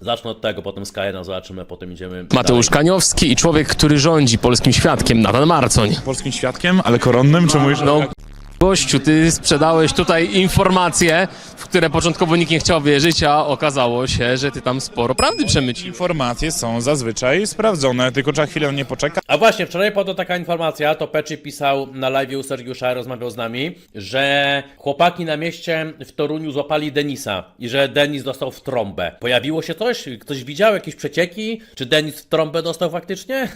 Zacznę od tego, potem Skyena zobaczymy, potem idziemy Mateusz dalej. Kaniowski i człowiek, który rządzi polskim świadkiem, Nathan Marcoń. polskim świadkiem, ale koronnym, czy mówisz? No, gościu, ty sprzedałeś tutaj informacje, w które początkowo nikt nie chciał wierzyć, a okazało się, że ty tam sporo prawdy przemycił. Informacje są zazwyczaj sprawdzone, tylko trzeba chwilę nie poczekać. A właśnie, wczoraj padła taka informacja, to Peczy pisał na live u Sergiusza, rozmawiał z nami, że chłopaki na mieście w Toruniu złapali Denisa i że Denis dostał w trąbę. Pojawiło się coś? Ktoś widział jakieś przecieki? Czy Denis w trąbę dostał faktycznie?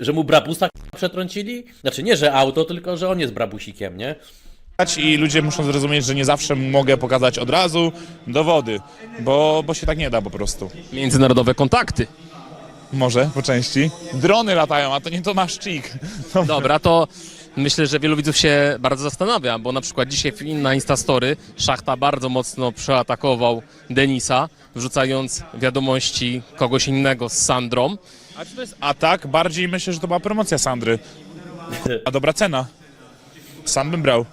Że mu brabusa przetrącili? Znaczy nie, że auto, tylko że on jest brabusikiem, nie? I ludzie muszą zrozumieć, że nie zawsze mogę pokazać od razu dowody, bo, bo się tak nie da po prostu. Międzynarodowe kontakty. Może po części. Drony latają, a to nie to nasz czik. Dobra, to myślę, że wielu widzów się bardzo zastanawia, bo na przykład dzisiaj na Instastory Szachta bardzo mocno przeatakował Denisa, wrzucając wiadomości kogoś innego z Sandrą. A czy to jest atak? Bardziej myślę, że to była promocja Sandry. A dobra cena. Sam bym brał.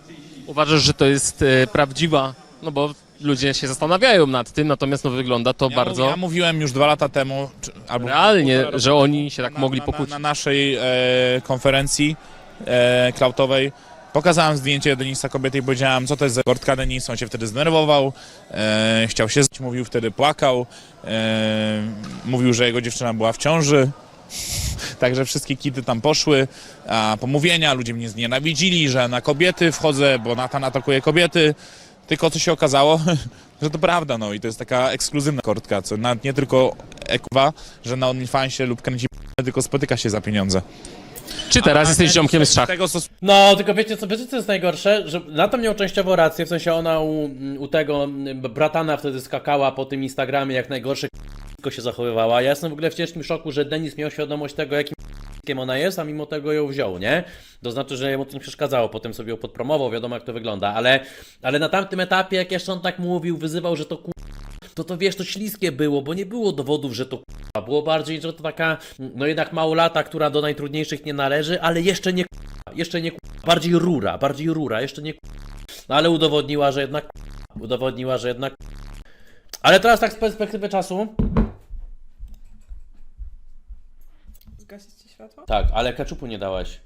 Uważasz, że to jest e, prawdziwa, no bo ludzie się zastanawiają nad tym, natomiast no wygląda to Ja, bardzo ja mówiłem już dwa lata temu, czy, albo realnie, że oni się tak na, mogli na, pokłócić. na, na naszej e, konferencji e, klautowej. Pokazałem zdjęcie Denisa kobiety i powiedziałem, co to jest za gortka Denis. On się wtedy zdenerwował, e, chciał się zbić, mówił wtedy, płakał. E, mówił, że jego dziewczyna była w ciąży. Także wszystkie kity tam poszły, a pomówienia, ludzie mnie znienawidzili, że na kobiety wchodzę, bo Natan atakuje kobiety. Tylko co się okazało, że to prawda, no i to jest taka ekskluzywna kortka, co nawet nie tylko ekwa, że na OnlyFansie lub kręci tylko spotyka się za pieniądze. Czy teraz jesteś ziomkiem z szachty? Tego, co No, tylko wiecie co, wiecie co jest najgorsze? Że Nata miał częściowo rację, w sensie ona u, u tego bratana wtedy skakała po tym Instagramie, jak najgorsze k***ko się zachowywała. Ja jestem w ogóle w ciężkim szoku, że Denis miał świadomość tego, jakim k***kiem ona jest, a mimo tego ją wziął, nie? To znaczy, że mu to nie przeszkadzało, potem sobie ją podpromował, wiadomo jak to wygląda, ale, ale na tamtym etapie, jak jeszcze on tak mówił, wyzywał, że to k***, to to wiesz, to śliskie było, bo nie było dowodów, że to k***a. Było bardziej, że to taka, no jednak małolata, która do najtrudniejszych nie należy, ale jeszcze nie jeszcze nie. Bardziej rura, bardziej rura, jeszcze nie. No ale udowodniła, że jednak. Udowodniła, że jednak. Ale teraz tak z perspektywy czasu. Zgasić ci światło? Tak, ale keczupu nie dałaś.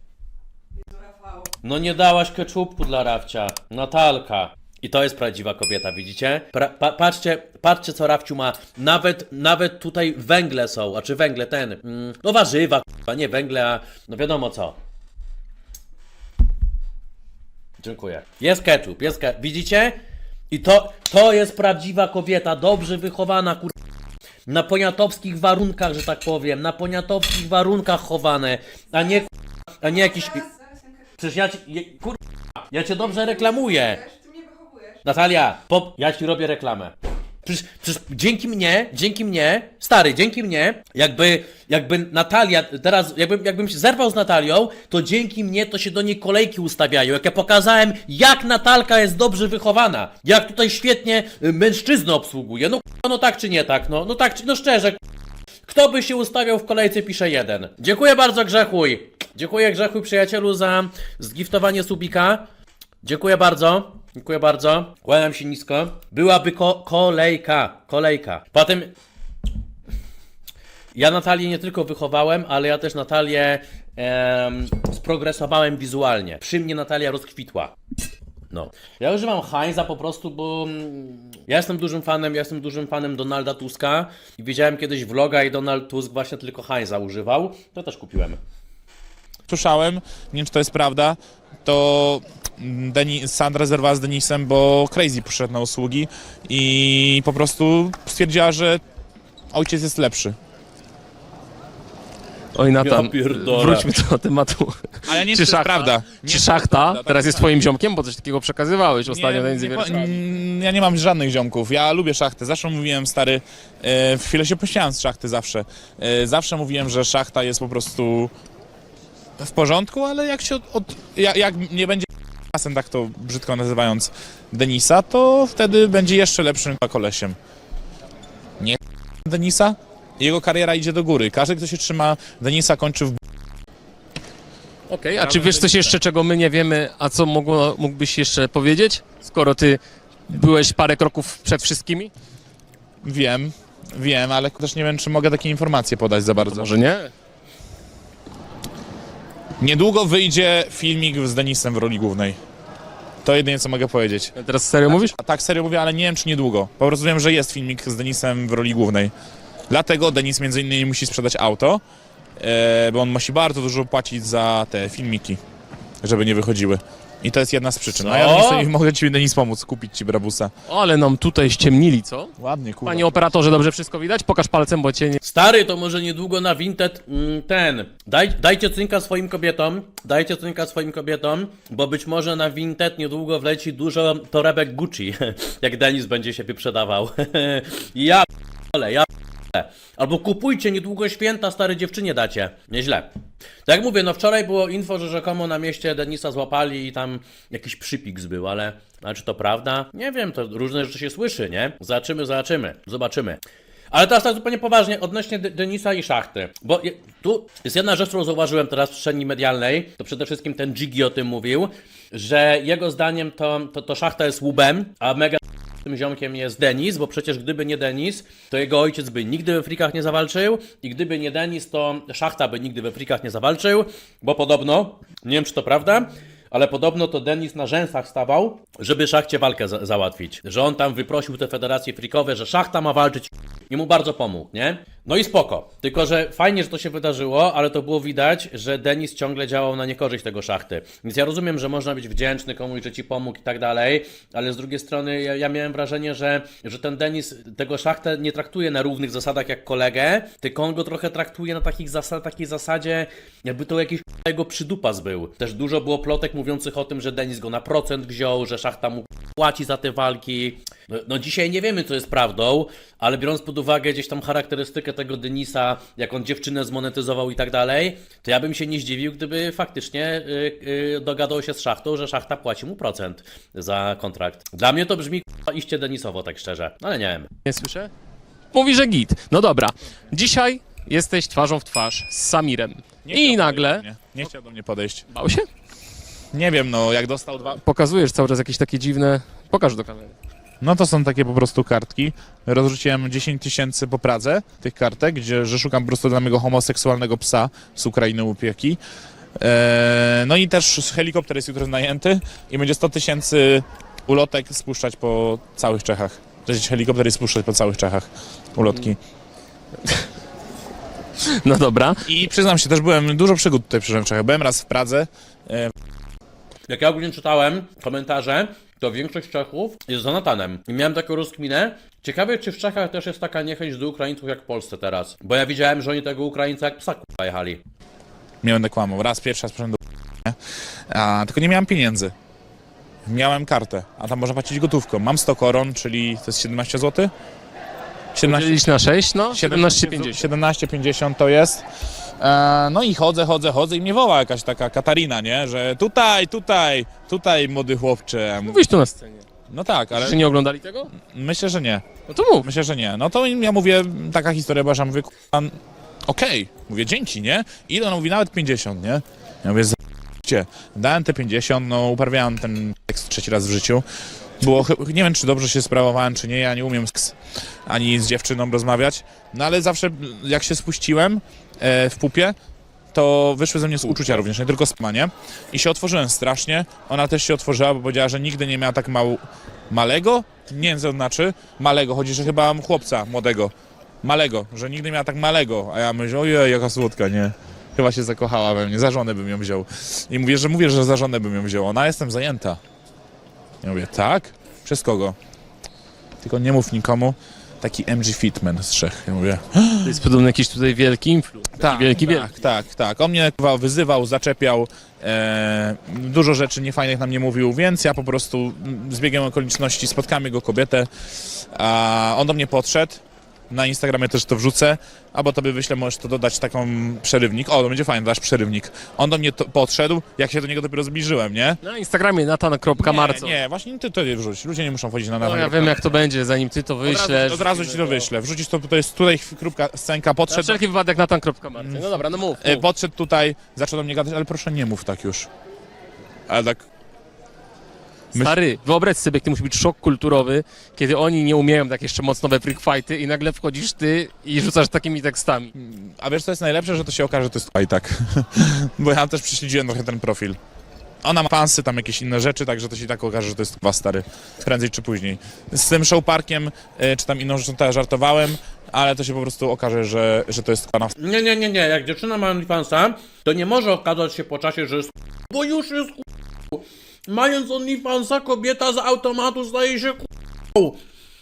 No nie dałaś keczupu dla Rafcia. Natalka. I to jest prawdziwa kobieta, widzicie? Pra, pa, patrzcie, patrzcie co Rafciu ma. Nawet, nawet tutaj węgle są, a czy węgle ten, mm, no warzywa, a nie węgle, a no wiadomo co. Dziękuję. Jest ketchup, jest ketchup. Widzicie? I to, to jest prawdziwa kobieta, dobrze wychowana, kur... Na poniatowskich warunkach, że tak powiem, na poniatowskich warunkach chowane, a nie, a nie jakiś... Przecież ja ci, kur... ja cię dobrze reklamuję. Natalia, pop, ja ci robię reklamę. Przecież, przecież dzięki mnie, dzięki mnie, stary, dzięki mnie, jakby, jakby Natalia, teraz, jakbym, jakbym się zerwał z Natalią, to dzięki mnie to się do niej kolejki ustawiają. Jak ja pokazałem, jak Natalka jest dobrze wychowana, jak tutaj świetnie y, mężczyznę obsługuje. No, no tak czy nie tak, no, no tak czy, no szczerze, kto by się ustawiał w kolejce, pisze jeden. Dziękuję bardzo, Grzechuj. Dziękuję, Grzechuj, przyjacielu, za zgiftowanie subika. Dziękuję bardzo. Dziękuję bardzo. Kłaniam się nisko. Byłaby ko kolejka. Kolejka. Potem. Ja Natalię nie tylko wychowałem, ale ja też Natalię em, sprogresowałem wizualnie. Przy mnie Natalia rozkwitła. No. Ja używam Heinza po prostu, bo mm, ja jestem dużym fanem, ja jestem dużym fanem Donalda Tuska i widziałem kiedyś vloga i Donald Tusk właśnie tylko Heinza używał. To też kupiłem. słyszałem, nie wiem czy to jest prawda, to Deni, Sandra zerwała z Denisem, bo Crazy poszedł na usługi i po prostu stwierdziła, że ojciec jest lepszy. Oj Natan, Ja pierdolę. wróćmy do tematu. Ale nie Czy to szachta, prawda. Nie czy szachta prawda. teraz jest twoim ziomkiem, bo coś takiego przekazywałeś ostatnio na nie, mm, Ja nie mam żadnych ziomków. Ja lubię szachty. Zawsze mówiłem, stary, e, w chwilę się pośmiałem z szachty zawsze. E, Zawsze mówiłem, że szachta jest po prostu w porządku, ale jak się od, od, jak, jak nie będzie czasem tak to brzydko nazywając Denisa, to wtedy będzie jeszcze lepszym kolesiem. Nie Denisa? Jego kariera idzie do góry. Każdy, kto się trzyma Denisa, kończy w Okej, a czy wiesz coś jeszcze, czego my nie wiemy, a co mogło, mógłbyś jeszcze powiedzieć? Skoro ty byłeś parę kroków przed wszystkimi? Wiem, Wiem, ale też nie wiem, czy mogę takie informacje podać za bardzo. Może nie? Niedługo wyjdzie filmik z Denisem w roli głównej. To jedynie, co mogę powiedzieć. Teraz serio mówisz? A tak serio mówię, ale nie wiem, czy niedługo. Po prostu wiem, że jest filmik z Denisem w roli głównej. Dlatego Denis między innymi musi sprzedać auto, e, bo on musi bardzo dużo płacić za te filmiki, żeby nie wychodziły. I to jest jedna z przyczyn. A ja Co? niestety mogę ci Denis pomóc, kupić ci Brabusa. Ale nam tutaj ściemnili, co? Ładnie, kurwa. Panie operatorze, dobrze wszystko widać? Pokaż palcem, bo cię nie... Stary, to może niedługo na Vinted mm, ten. Daj, dajcie cynka swoim kobietom. Dajcie cynka swoim kobietom, bo być może na Vinted niedługo wleci dużo torebek Gucci, jak Denis będzie się wyprzedawał. ja ale ja. Albo kupujcie niedługo święta, stare dziewczynie dacie. Nieźle. Tak jak mówię, no wczoraj było info, że rzekomo na mieście Denisa złapali i tam jakiś przypiks był, ale a czy to prawda? Nie wiem, to różne rzeczy się słyszy, nie? Zobaczymy, zobaczymy, zobaczymy. Ale teraz tak zupełnie poważnie, odnośnie De- Denisa i szachty. Bo je, tu jest jedna rzecz, którą zauważyłem teraz w przestrzeni medialnej, to przede wszystkim ten Jiggy o tym mówił, że jego zdaniem to, to, to szachta jest łubem, a mega tym ziomkiem jest Denis, bo przecież gdyby nie Denis, to jego ojciec by nigdy we frikach nie zawalczył i gdyby nie Denis, to Szachta by nigdy we frikach nie zawalczył, bo podobno, nie wiem czy to prawda, ale podobno to Denis na rzęsach stawał, żeby Szachcie walkę za załatwić. Że on tam wyprosił te federacje frikowe, że Szachta ma walczyć i mu bardzo pomógł, nie? No i spoko. Tylko, że fajnie, że to się wydarzyło, ale to było widać, że Denis ciągle działał na niekorzyść tego szachty. Więc ja rozumiem, że można być wdzięczny komuś, że ci pomógł i tak dalej, ale z drugiej strony ja, ja miałem wrażenie, że, że ten Denis tego szachtę nie traktuje na równych zasadach jak kolegę, tylko on go trochę traktuje na takich zasad, takiej zasadzie, jakby to jakiś jego przydupas był. Też dużo było plotek mówiących o tym, że Denis go na procent wziął, że szachta mu płaci za te walki. No, no dzisiaj nie wiemy, co jest prawdą, ale biorąc pod uwagę gdzieś tam charakterystykę tego Denisa, jak on dziewczynę zmonetyzował i tak dalej, to ja bym się nie zdziwił, gdyby faktycznie y, y, dogadał się z szachtą, że szachta płaci mu procent za kontrakt. Dla mnie to brzmi k***a, iście Denisowo, tak szczerze, ale nie wiem. Nie słyszę? Mówi, że git. No dobra. Dzisiaj jesteś twarzą w twarz z Samirem. Nie I chciał nagle... podejść do mnie. Nie chciał do mnie podejść. Bał się? Nie wiem, no, jak dostał dwa... Pokazujesz cały czas jakieś takie dziwne... Pokaż do kamery. No to są takie po prostu kartki. Rozrzuciłem 10 tysięcy po Pradze tych kartek, gdzie, że szukam po prostu dla mojego homoseksualnego psa z Ukrainy Łupieki. Eee, no i też helikopter jest jutro najęty i będzie 100 tysięcy ulotek spuszczać po całych Czechach. Jest helikopter i spuszczać po całych Czechach ulotki. No dobra. I przyznam się, też byłem, dużo przygód tutaj w Czechach. Byłem raz w Pradze, Jak ja ogólnie czytałem komentarze, to większość Czechów jest za Natanem. I miałem taką rozkminę. Ciekawe, czy w Czechach też jest taka niechęć do Ukraińców jak w Polsce teraz. Bo ja widziałem, że oni tego Ukraińca jak psa k***a jechali. nie będę kłamał, raz pierwszy raz do a, tylko nie miałem pieniędzy. Miałem kartę, a tam można płacić gotówką. Mam 100 koron, czyli to jest 17 zł? 17, Dzielić na 6, no? 17,50 17,50. 17,50 to jest. E, no i chodzę, chodzę, chodzę i mnie woła jakaś taka Katarina, nie? Że tutaj, tutaj, tutaj młody chłopcze. Mówisz tu na scenie. No tak, ale Czy nie oglądali tego? myślę, że nie. No to mów. Myślę, że nie. No to ja mówię, taka historia była, że ja mówię, "Kurwa, okej, mówię, dzięki, nie? Ile? Ona mówi, nawet 50, nie? Ja mówię, Cię. Dałem te 50, no uprawiałem ten tekst trzeci raz w życiu. Było, chy- nie wiem, czy dobrze się sprawowałem, czy nie, ja nie umiem z, ani z dziewczyną rozmawiać, no ale zawsze jak się spuściłem w pupie, to wyszły ze mnie z uczucia również, nie tylko spa, nie? I się otworzyłem strasznie, ona też się otworzyła, bo powiedziała, że nigdy nie miała tak mał, malego, nie wiem co to znaczy, malego, chodzi, że chyba chłopca młodego, malego, że nigdy nie miała tak malego, a ja myślę, ojej, jaka słodka, nie? Chyba się zakochała we mnie, za żonę bym ją wziął. I mówię, że mówię, że za żonę bym ją wziął. Ona jestem zajęta. Ja mówię, tak? Przez kogo? Tylko nie mów nikomu. Taki MG Fitman z Czech. Ja mówię, To jest podobno jakiś tutaj wielki influ. tak, wielki, tak, wielki. tak, tak. On mnie kurwa, wyzywał, zaczepiał, e, dużo rzeczy niefajnych nam nie mówił, więc ja po prostu mm, z biegiem okoliczności spotkamy go kobietę, a on do mnie podszedł. Na Instagramie też to wrzucę, albo tobie wyślę, możesz to dodać taką przerywnik. O, to będzie fajnie, dasz przerywnik. On do mnie to podszedł, jak się do niego dopiero zbliżyłem, nie? Na Instagramie natan.marco. Nie, nie, właśnie ty to nie wrzuć. Ludzie nie muszą wchodzić na No ja wiem jak to będzie, zanim ty to Od razu, wyślesz. od razu ci to wyślę. Wrzucić to, to jest tutaj krótka scenka, Na podszedł, wszelki wypadek natan.marco. No dobra, no mów. E, mów. podszedł tutaj, zaczął do mnie gadać, ale proszę nie mów tak już. Ale tak... Stary, wyobraź sobie, jak to musi być szok kulturowy, kiedy oni nie umieją tak jeszcze mocno we freak fighty i nagle wchodzisz ty i rzucasz takimi tekstami. A wiesz co jest najlepsze, że to się okaże, że to jest i tak. Bo ja też prześledziłem trochę ten profil. Ona ma fansy, tam jakieś inne rzeczy, także to się i tak okaże, że to jest was stary. Prędzej czy później. Z tym showparkiem, y, czy tam inną rzeczą też żartowałem, ale to się po prostu okaże, że, że to jest pana Nie, nie, nie, nie. Jak dziewczyna ma OnlyFansa, to nie może okazać się po czasie, że jest bo już jest Mając OnlyFansa, kobieta z automatu staje się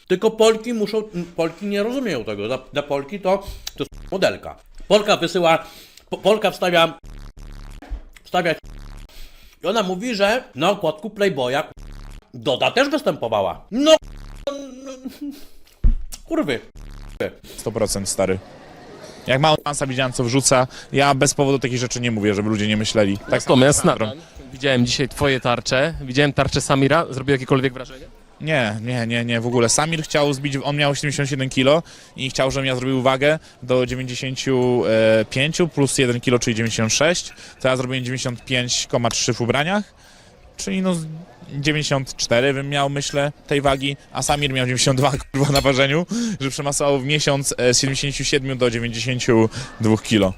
Tylko Polki muszą, Polki nie rozumieją tego. Dla, dla Polki to, to jest modelka. Polka wysyła, po, Polka wstawia, wstawia i ona mówi, że na okładku Playboya Doda też występowała. No, kurwy. 100% stary. Jak ma fansa, widziałem co wrzuca. Ja bez powodu takich rzeczy nie mówię, żeby ludzie nie myśleli. Tak Natomiast Nathan, widziałem dzisiaj twoje tarcze, widziałem tarczę Samira, zrobił jakiekolwiek wrażenie? Nie, nie, nie, nie, w ogóle. Samir chciał zbić, on miał 77 kg i chciał, żebym ja zrobił wagę do 95 plus 1 kg, czyli 96. To ja zrobiłem 95,3 w ubraniach, czyli no 94 bym miał, myślę, tej wagi, a Samir miał 92 kurwa na ważeniu, że przemasował w miesiąc e, z 77 do 92 kg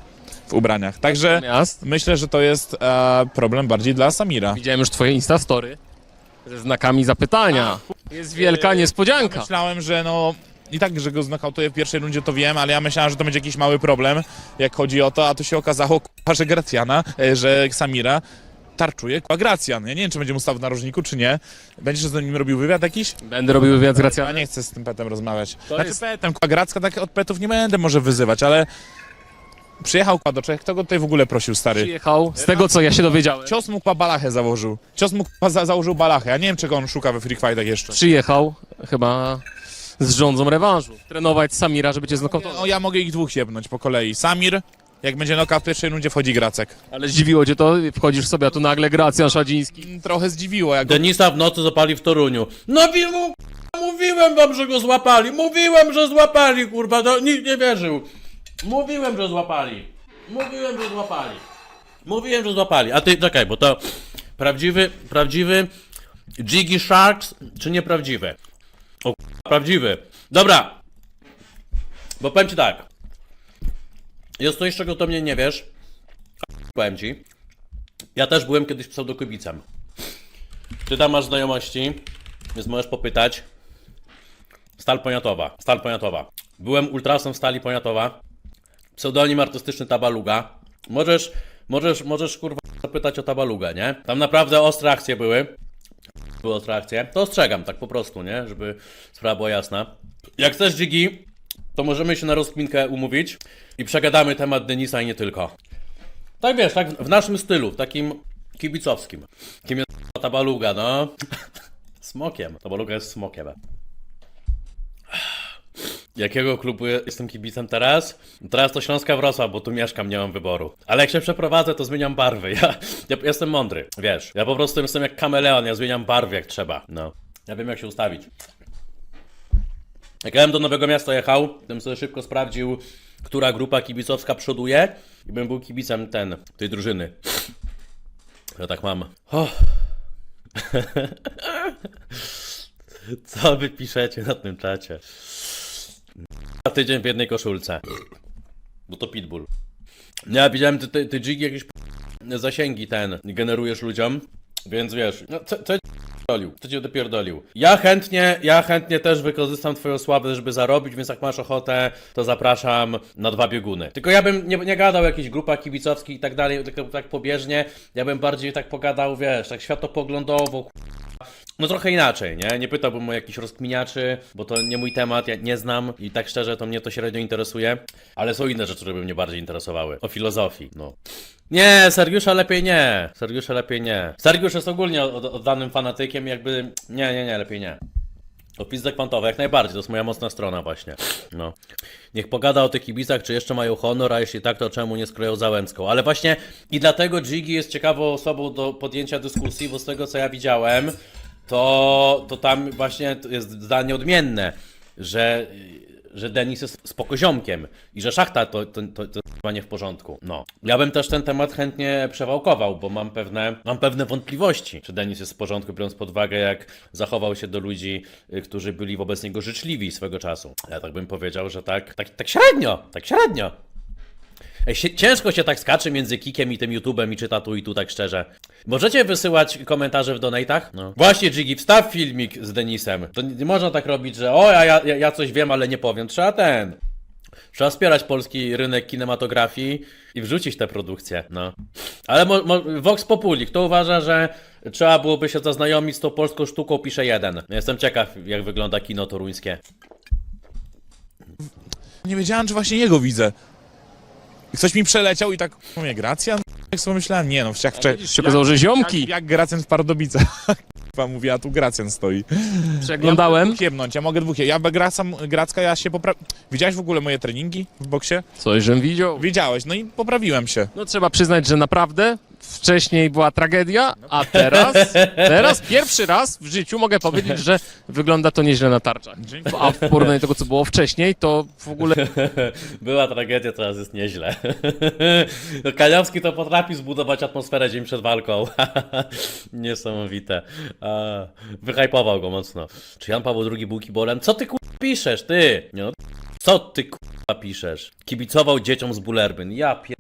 w ubraniach. Także Natomiast myślę, że to jest e, problem bardziej dla Samira. widziałem już twoje Instastory ze znakami zapytania. Jest wielka niespodzianka. Myślałem, że no i tak, że go znokautuję w pierwszej rundzie, to wiem, ale ja myślałem, że to będzie jakiś mały problem, jak chodzi o to, a tu się okazało, k***a, że Gracjana, e, że Samira tarczuje k***a Gracjan. Ja nie wiem, czy będzie mu stał w narożniku, czy nie. Będziesz z nim robił wywiad jakiś? Będę robił wywiad z Ja Gracjanem. nie chcę z tym petem rozmawiać. To znaczy jest- petem, k***a Gracka, tak od petów nie będę może wyzywać, ale przyjechał k***a do Czech, kto go tutaj w ogóle prosił, stary? Przyjechał, z tego co ja się dowiedziałem, Cios mu balachę założył. Cios mu za założył balachę. Ja nie wiem, czego on szuka we free fightach jeszcze. przyjechał chyba z rządzą rewanżu. Trenować Samira, żeby cię znokautować. No ja mogę ich dwóch jebnąć po kolei. Samir, jak będzie noka w pierwszej rundzie, wchodzi Gracek. Ale zdziwiło cię to? Wchodzisz sobie, a tu nagle Gracjan Szadziński. Trochę zdziwiło, jak Denisa w nocy zapali w Toruniu. No wi- mu, mówiłem wam, że go złapali. Mówiłem, że złapali, kurwa. To nikt nie wierzył. Mówiłem, że złapali. Mówiłem, że złapali. Mówiłem, że złapali. A ty, czekaj, bo to prawdziwy, prawdziwy Jiggy Sharks, czy nieprawdziwy? O, kurwa, prawdziwy. Dobra. Bo powiem ci tak. Jest coś, czego to mnie nie wiesz. Powiem ci. Ja też byłem kiedyś pseudokibicem. Ty tam masz znajomości, więc możesz popytać. Stal Poniatowa. Stal Poniatowa. Byłem ultrasem Stali Poniatowa. Pseudonim artystyczny Tabaluga. Możesz, możesz, możesz kurwa zapytać o Tabalugę, nie? Tam naprawdę ostre akcje były. Były ostre akcje. To ostrzegam, tak po prostu, nie? Żeby sprawa była jasna. Jak chcesz Jiggy, to możemy się na rozkminkę umówić i przegadamy temat Denisa i nie tylko. Tak wiesz, tak w- naszym stylu, w takim kibicowskim. Kim jest Tabaluga, no? Smokiem. Tabaluga jest smokiem. Jakiego klubu je- jestem kibicem teraz? Teraz to Śląska Wrocław, bo tu mieszkam, nie mam wyboru. Ale jak się przeprowadzę, to zmieniam barwy. Ja, ja jestem mądry, wiesz. Ja po prostu jestem jak kameleon, ja zmieniam barwy jak trzeba. No. Ja wiem jak się ustawić. Jak ja bym do Nowego Miasta jechał, to bym sobie szybko sprawdził, która grupa kibicowska przoduje i bym był kibicem ten, tej drużyny. Ja tak mam. Oh. Co wy piszecie na tym czacie? A tydzień w jednej koszulce. Bo to pitbull. Ja widziałem, ty, ty, ty jakieś zasięgi ten generujesz ludziom, więc wiesz, no co, co pierdolił? Co cię dopierdolił? Ja chętnie, ja chętnie też wykorzystam twoją sławę, żeby zarobić, więc jak masz ochotę, to zapraszam na dwa bieguny. Tylko ja bym nie, nie gadał o jakichś grupach kibicowskich i tak dalej, tylko tak pobieżnie, ja bym bardziej tak pogadał, wiesz, tak światopoglądowo, no trochę inaczej, nie? Nie pytałbym o jakichś rozkminiaczy, bo to nie mój temat, ja nie znam i tak szczerze to mnie to średnio interesuje, ale są inne rzeczy, które by mnie bardziej interesowały. O filozofii, no. Nie, Sergiusza lepiej nie. Sergiusza lepiej nie. Sergiusz jest ogólnie od- oddanym fanatykiem, jakby. Nie, nie, nie, lepiej nie. O pizdę kwantowe, jak najbardziej, to jest moja mocna strona właśnie. No. Niech pogada o tych kibicach, czy jeszcze mają honor, a jeśli tak, to czemu nie skroją Załęcką. Ale właśnie i dlatego Jiggy jest ciekawą osobą do podjęcia dyskusji, bo z tego co ja widziałem, to, to tam właśnie jest zdanie odmienne, że, że Denis jest spokoziomkiem i że szachta to, to, to, to chyba nie w porządku. No. Ja bym też ten temat chętnie przewałkował, bo mam pewne, mam pewne wątpliwości, czy Denis jest w porządku, biorąc pod uwagę, jak zachował się do ludzi, y, którzy byli wobec niego życzliwi swego czasu. Ja tak bym powiedział, że tak, tak, tak średnio, tak średnio. Ej, ciężko się tak skacze między Kikiem i tym YouTubem i czyta tu i tu tak szczerze. Możecie wysyłać komentarze w donatach? No. Właśnie, Jiggy, wstaw filmik z Denisem. To nie, nie można tak robić, że o, ja, ja, ja coś wiem, ale nie powiem. Trzeba ten. Trzeba wspierać polski rynek kinematografii i wrzucić te produkcje, no. Ale mo, mo, Vox Populi, kto uważa, że trzeba byłoby się zaznajomić z tą polską sztuką, pisze jeden. Jestem ciekaw, jak wygląda kino toruńskie. Nie wiedziałem, czy właśnie jego widzę. I Ktoś mi przeleciał i tak, mówię, Gracjan? Jak sobie myślałem, nie no, wszak wczoraj... Się okazało, że ziomki. Jak, jak Gracjan w Pardubicach. Chyba mówię, a tu Gracjan stoi. Przeglądałem. Ja mogę dwóch jebnąć, ja mogę dwóch Ja Gracam, Gracka, ja się popra... Widziałeś w ogóle moje treningi w boksie? Coś, żem widział. Widziałeś, no i poprawiłem się. No trzeba przyznać, że naprawdę wcześniej była tragedia, a teraz, teraz pierwszy raz w życiu mogę powiedzieć, że wygląda to nieźle na tarczach. A w porównaniu do tego, co było wcześniej, to w ogóle Była tragedia, teraz jest nieźle. No, Kaniowski to potrafi zbudować atmosferę dzień przed walką. Niesamowite. A, Wyhypował go mocno. Czy Jan Paweł II był kibolem? Co ty kurwa piszesz, ty? No, co ty kurwa piszesz? Kibicował dzieciom z Bulerbyn. Ja pier...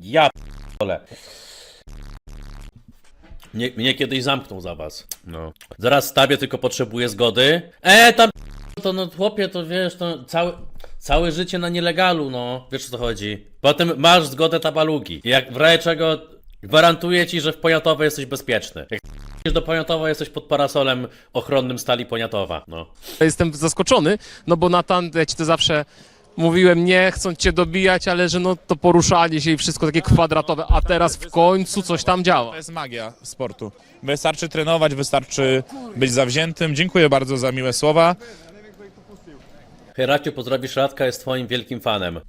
Ja pierdolę. Mnie, mnie kiedyś zamknął za was. No. Zaraz stawię, tylko potrzebuję zgody. E, tam to no chłopie, to wiesz, to cały, całe życie na nielegalu, no. Wiesz o co chodzi. Potem masz zgodę tabalugi. Jak w razie czego gwarantuję ci, że w Poniatowie jesteś bezpieczny. Jak idziesz do Poniatowa, jesteś pod parasolem ochronnym stali Poniatowa, no. jestem zaskoczony, no bo Natan, ja ci to zawsze mówiłem, nie chcą cię dobijać, ale że no to poruszanie się i wszystko takie kwadratowe, a teraz w końcu coś tam działa. To jest magia sportu. Wystarczy trenować, wystarczy być zawziętym. Dziękuję bardzo za miłe słowa. Heraciu, pozdrowisz Radka, jest twoim wielkim fanem.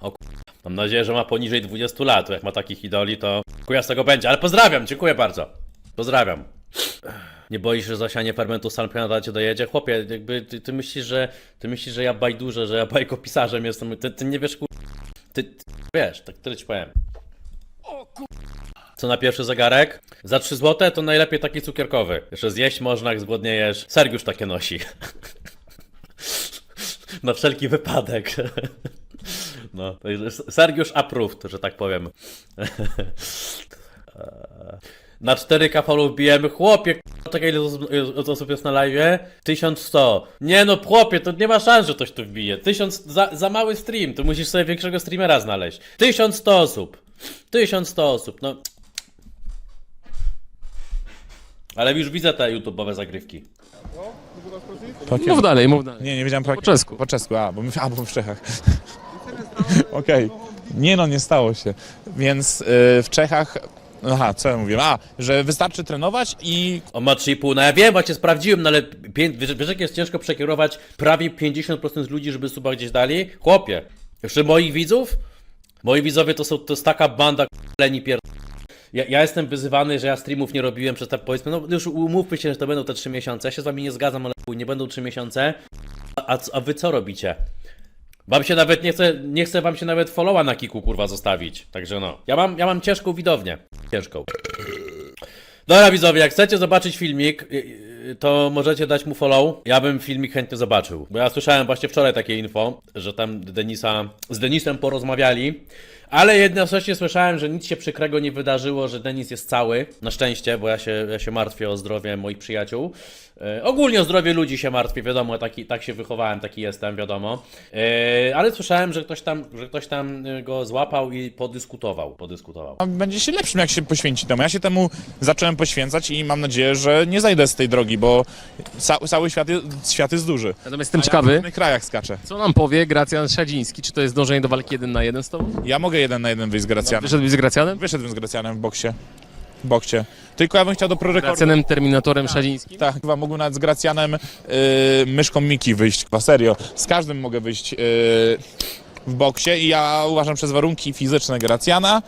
O k***a. Mam nadzieję, że ma poniżej 20 lat. Jak ma takich idoli, to chuja z tego będzie. Ale pozdrawiam, dziękuję bardzo. Pozdrawiam. Nie boisz że zasianie fermentu salpionata cię dojedzie? Chłopie, jakby ty, ty myślisz, że ty myślisz, że ja bajdurze, że ja bajkopisarzem jestem. Ty, ty nie wiesz, kur... Ty, ty wiesz, tak tyle ci powiem. Co na pierwszy zegarek? Za 3 złote to najlepiej taki cukierkowy. Jeszcze zjeść można, jak zgłodniejesz. Sergiusz takie nosi. Na wszelki wypadek. No, Sergiusz approved, że tak powiem. Na 4K followów bijemy. Chłopie, k***a, czekaj ile osób- jest na live? 1100. Nie no, chłopie, to nie ma szans, że ktoś tu wbije. 1000, za, za mały stream, to musisz sobie większego streamera znaleźć. 1100 osób. 1100 osób, no. Ale już widzę te YouTube'owe zagrywki. Mów dalej, mów dalej. Nie, nie wiedziałem po, Po czesku. Po czesku, a, bo my, a, bo my w Czechach. Okej. Nie no, nie stało się. Więc y, w Czechach... Aha, co ja mówiłem? A, że wystarczy trenować i On ma 3,5, no ja wiem, właśnie sprawdziłem, no ale pię- wiesz, jak jest ciężko przekierować prawie 50% ludzi, żeby suba gdzieś dali? Chłopie, jeszcze moich widzów? Moi widzowie to są, to jest taka banda leni pier... Ja, ja jestem wyzywany, że ja streamów nie robiłem przez te, powiedzmy, no już umówmy się, że to będą te 3 miesiące, ja się z wami nie zgadzam, ale nie będą 3 miesiące, a, a wy co robicie? Wam się nawet nie chce, nie chce wam się nawet followa na kiku kurwa zostawić, także no. Ja mam, ja mam ciężką widownię, ciężką. Dobra widzowie, jak chcecie zobaczyć filmik, y, y, to możecie dać mu follow. Ja bym filmik chętnie zobaczył. Bo ja słyszałem właśnie wczoraj takie info, że tam Denisa, z Denisem porozmawiali. Ale jednocześnie słyszałem, że nic się przykrego nie wydarzyło, że Denis jest cały. Na szczęście, bo ja się, ja się martwię o zdrowie moich przyjaciół. E, ogólnie o zdrowie ludzi się martwię, wiadomo, taki, tak się wychowałem, taki jestem, wiadomo. E, ale słyszałem, że ktoś tam, że ktoś tam y, go złapał i podyskutował. Podyskutował. będzie się lepszym, jak się poświęci temu. Ja się temu zacząłem poświęcać i mam nadzieję, że nie zajdę z tej drogi, bo ca cały świat jest, świat jest duży. Natomiast jestem A ja w ciekawy, innych krajach skaczę. co nam powie Gracjan Szadziński, czy to jest dążenie do walki jeden na jeden z tobą? Ja mogę jeden na jeden wyjść z Gracjanem. Wyszedłbyś z Gracjanem? Wyszedłem z Gracjanem w boksie. W boksie. Tylko ja bym chciał do prorekordu. Gracjanem, Terminatorem Szadzińskim? Tak, chyba mógłbym nawet z Gracjanem yy, myszką Miki wyjść, chyba serio. Z każdym mogę wyjść yy, w boksie i ja uważam przez warunki fizyczne Gracjana,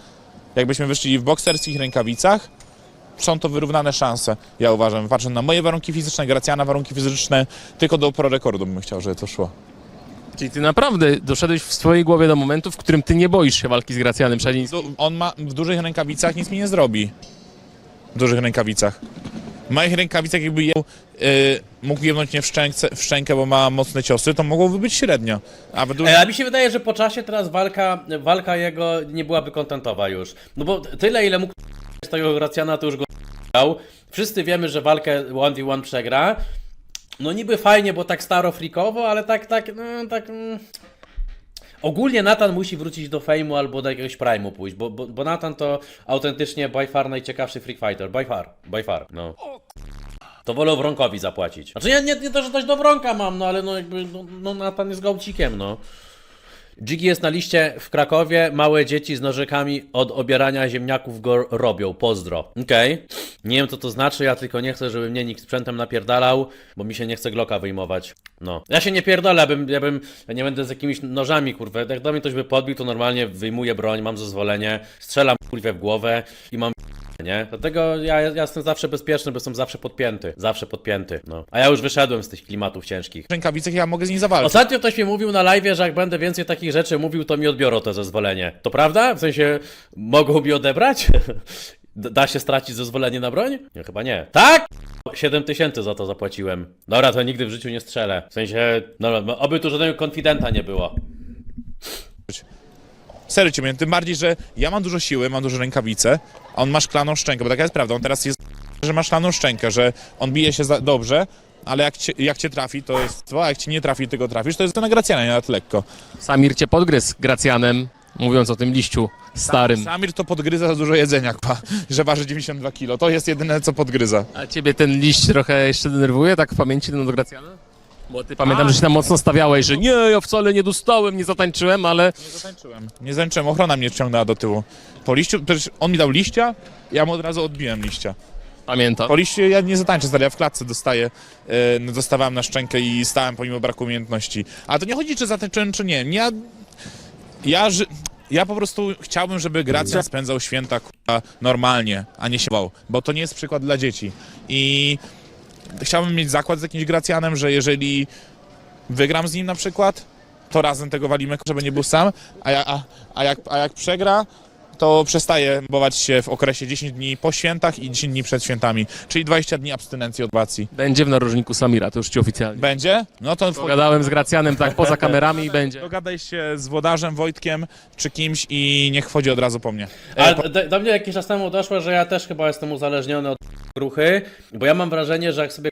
jakbyśmy wyszli w bokserskich rękawicach, są to wyrównane szanse, ja uważam. Patrząc na moje warunki fizyczne, Gracjana warunki fizyczne, tylko do prorekordu bym chciał, żeby to szło. Czyli ty naprawdę doszedłeś w swojej głowie do momentu, w którym ty nie boisz się walki z Gracjanem Szalińskim. Du- On ma w dużych rękawicach nic mi nie zrobi. Dużych rękawicach. W małych rękawicach jakby je, y, mógł jebnąć mnie w, szczęce, w szczękę, bo ma mocne ciosy, to mogłoby być średnio. A w dużych E, A mi się wydaje, że po czasie teraz walka, walka jego nie byłaby kontentowa już. No bo tyle, ile mógł tego Gracjana, to już go dał. Wszyscy wiemy, że walkę 1v1 przegra. No niby fajnie, bo tak staro frikowo, ale tak, tak, no tak... Mm. Ogólnie Nathan musi wrócić do fejmu albo do jakiegoś prime'u pójść, bo, bo, bo Nathan to autentycznie by far najciekawszy freak fighter. By far, by far, no. To wolę Wronkowi zapłacić. Znaczy ja nie, nie to, że coś do Wronka mam, no ale no jakby, no, no Nathan jest gałcikiem, no. Jiggy jest na liście w Krakowie, małe dzieci z nożykami od obierania ziemniaków go robią, pozdro. Okej, nie wiem co to znaczy, ja tylko nie chcę, żeby mnie nikt sprzętem napierdalał, bo mi się nie chce Glocka wyjmować. No. Ja się nie pierdolę, ja bym, ja bym, ja nie będę z jakimiś nożami, kurwa, jak do mnie ktoś by podbił, to normalnie wyjmuję broń, mam zezwolenie, strzelam kurwę w głowę i mam nie? Dlatego ja, ja jestem zawsze bezpieczny, bo jestem zawsze podpięty. Zawsze podpięty, no. A ja już wyszedłem z tych klimatów ciężkich. rękawicach ja mogę z nim zawalczyć. Ostatnio ktoś mi mówił na live, że jak będę więcej takich rzeczy mówił, to mi odbiorą to zezwolenie. To prawda? W sensie, mogą mi odebrać? Da się stracić zezwolenie na broń? Nie, chyba nie. Tak? 7 tysięcy za to zapłaciłem. Dobra, to nigdy w życiu nie strzelę. W sensie, no, oby tu żadnego konfidenta nie było. Serio ci mówię, tym bardziej, że ja mam dużo siły, mam duże rękawice, a on ma szklaną szczękę, bo taka jest prawda, on teraz jest, że ma szklaną szczękę, że on bije się za, dobrze, ale jak cię, jak cię trafi, to jest a jak cię nie trafi, ty go trafisz, to jest to na Gracjana, nie nawet lekko. Samir cię podgryzł Gracjanem, mówiąc o tym liściu starym. Samir to podgryza za dużo jedzenia, kwa, że waży 92 kg, to jest jedyne, co podgryza. A ciebie ten liść trochę jeszcze denerwuje, tak w pamięci ten od Gracjana? Bo ty pamiętam, że się tam mocno stawiałeś, że nie, ja wcale nie dostałem, nie zatańczyłem, ale Nie zatańczyłem. Nie zatańczyłem, ochrona mnie ciągnęła do tyłu. Po liściu, przecież on mi dał liścia, ja mu od razu odbiłem liścia. pamiętam. Po liściu ja nie zatańczę, stary, ja w klatce dostaję, e, dostawałem na szczękę i stałem pomimo braku umiejętności. Ale to nie chodzi, czy zatańczyłem, czy nie. Ja, ja, ży, ja po prostu chciałbym, żeby Gracja spędzał święta kurwa, normalnie, a nie się bał, bo to nie jest przykład dla dzieci. I chciałbym mieć zakład z jakimś Gracjanem, że jeżeli wygram z nim na przykład, to razem tego walimy, żeby nie był sam, a, ja, a, a, jak, a jak przegra, to przestaje bować się w okresie 10 dni po świętach i 10 dni przed świętami, czyli 20 dni abstynencji od bacji. Będzie w narożniku Samira, to już ci oficjalnie. Będzie? No to Pogadałem z Gracjanem tak poza kamerami i będzie. dogadaj się z włodarzem Wojtkiem czy kimś i niech wchodzi od razu po mnie. E, Ale po, do, do mnie jakiś czas temu doszło, że ja też chyba jestem uzależniony od gruchy, bo ja mam wrażenie, że jak sobie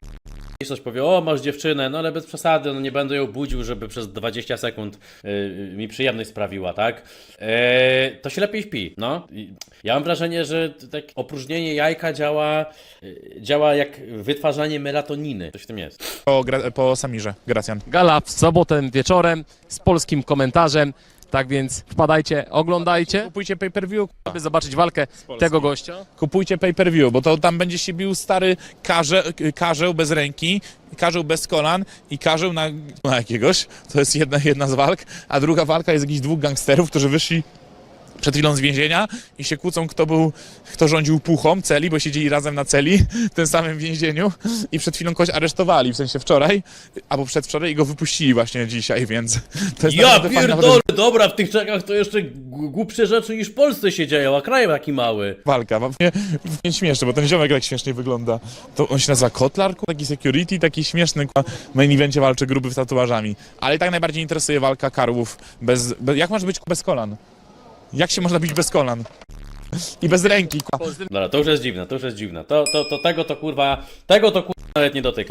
coś powie, o masz dziewczynę, no ale bez przesady, no nie będę ją budził, żeby przez 20 sekund y, mi przyjemność sprawiła, tak? E, to się lepiej śpi, no. I Ja mam wrażenie, że tak opróżnienie jajka działa, y, działa jak wytwarzanie melatoniny. Coś w tym jest. po, gra, po Samirze, Gracjan. Gala w sobotę wieczorem z polskim komentarzem. Tak więc wpadajcie, oglądajcie, Kupujcie pay-per-view. aby zobaczyć walkę tego gościa. Kupujcie pay-per-view, bo to tam będzie się bił stary karze, karzeł bez ręki, karzeł bez kolan i karzeł na, na jakiegoś. To jest jedna, jedna z walk, a druga walka jest jakichś dwóch gangsterów, którzy wyszli przed chwilą z więzienia i się kłócą, kto był, kto rządził puchą celi, bo siedzieli razem na celi w tym samym więzieniu i przed chwilą kogoś aresztowali, w sensie wczoraj, albo przedwczoraj i go wypuścili właśnie dzisiaj, więc to jest Ja pierdolę, dobra, w tych czekach to jeszcze głupsze rzeczy niż w Polsce się dzieją, a kraj taki mały. walka. Mnie, mnie śmieszne, bo ten ziomek tak śmiesznie wygląda. To on się nazywa Kotlar, ku- taki security, taki śmieszny. ku- W main evencie walczy gruby z tatuażami. Ale i tak najbardziej interesuje walka karłów bez, bez... Jak masz być bez kolan? Jak się można bić bez kolan? I bez ręki. Dobra, to już jest dziwne, to już jest dziwne. To, to, to tego to kurwa, tego to kurwa nawet nie dotyka.